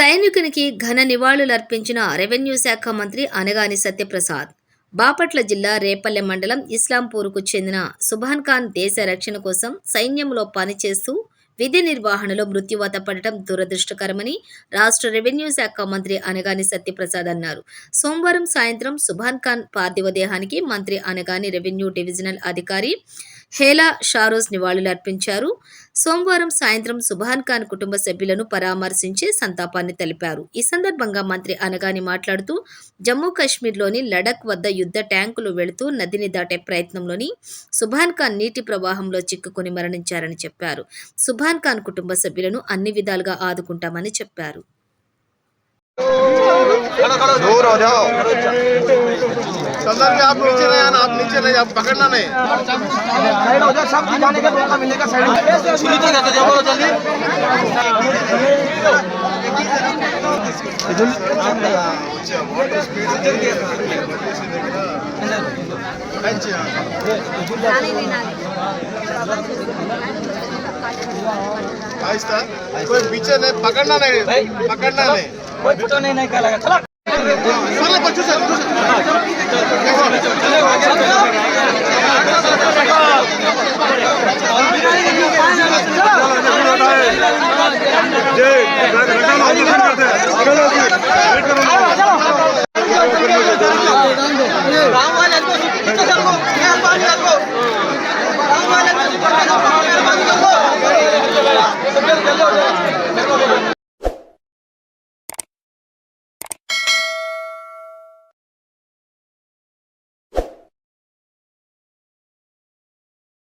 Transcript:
సైనికునికి ఘన నివాళులర్పించిన రెవెన్యూ శాఖ మంత్రి అనగాని సత్యప్రసాద్. బాపట్ల జిల్లా రేపల్లె మండలం ఇస్లాంపూర్కు చెందిన సుభాన్ ఖాన్ దేశ రక్షణ కోసం సైన్యంలో పనిచేస్తూ విధి నిర్వహణలో మృత్యువాత పడటం దురదృష్టకరమని రాష్ట్ర రెవెన్యూ శాఖ మంత్రి అనగాని సత్యప్రసాద్ అన్నారు. సోమవారం సాయంత్రం సుభాన్ ఖాన్ పార్థివ దేహానికి మంత్రి అనగాని రెవెన్యూ డివిజనల్ అధికారి హేలా షారోజ్ నివాళులర్పించారు. సోమవారం సాయంత్రం సుభాన్ ఖాన్ కుటుంబ సభ్యులను పరామర్శించి సంతాపాన్ని తెలిపారు. ఈ సందర్భంగా మంత్రి అనగాని మాట్లాడుతూ జమ్మూ కాశ్మీర్లోని లడక్ వద్ద యుద్ధ ట్యాంకులు వెళుతూ నదిని దాటే ప్రయత్నంలోని సుభాన్ ఖాన్ నీటి ప్రవాహంలో చిక్కుకుని మరణించారని చెప్పారు. సుభాన్ ఖాన్ కుటుంబ సభ్యులను అన్ని విధాలుగా ఆదుకుంటామని చెప్పారు. दूर हो जाओ। सदर में आप नीचे नहीं आना आप नीचे नहीं आप पकड़ना नहीं। साइड हो जाओ सब जाने का मौका मिलेगा साइड सुनी तो जाओ बोलो जल्दी। आहिस्ता कोई पीछे नहीं पकड़ना नहीं पकड़ना नहीं। कोई पीछे नहीं नहीं लगा चला। سلام بچو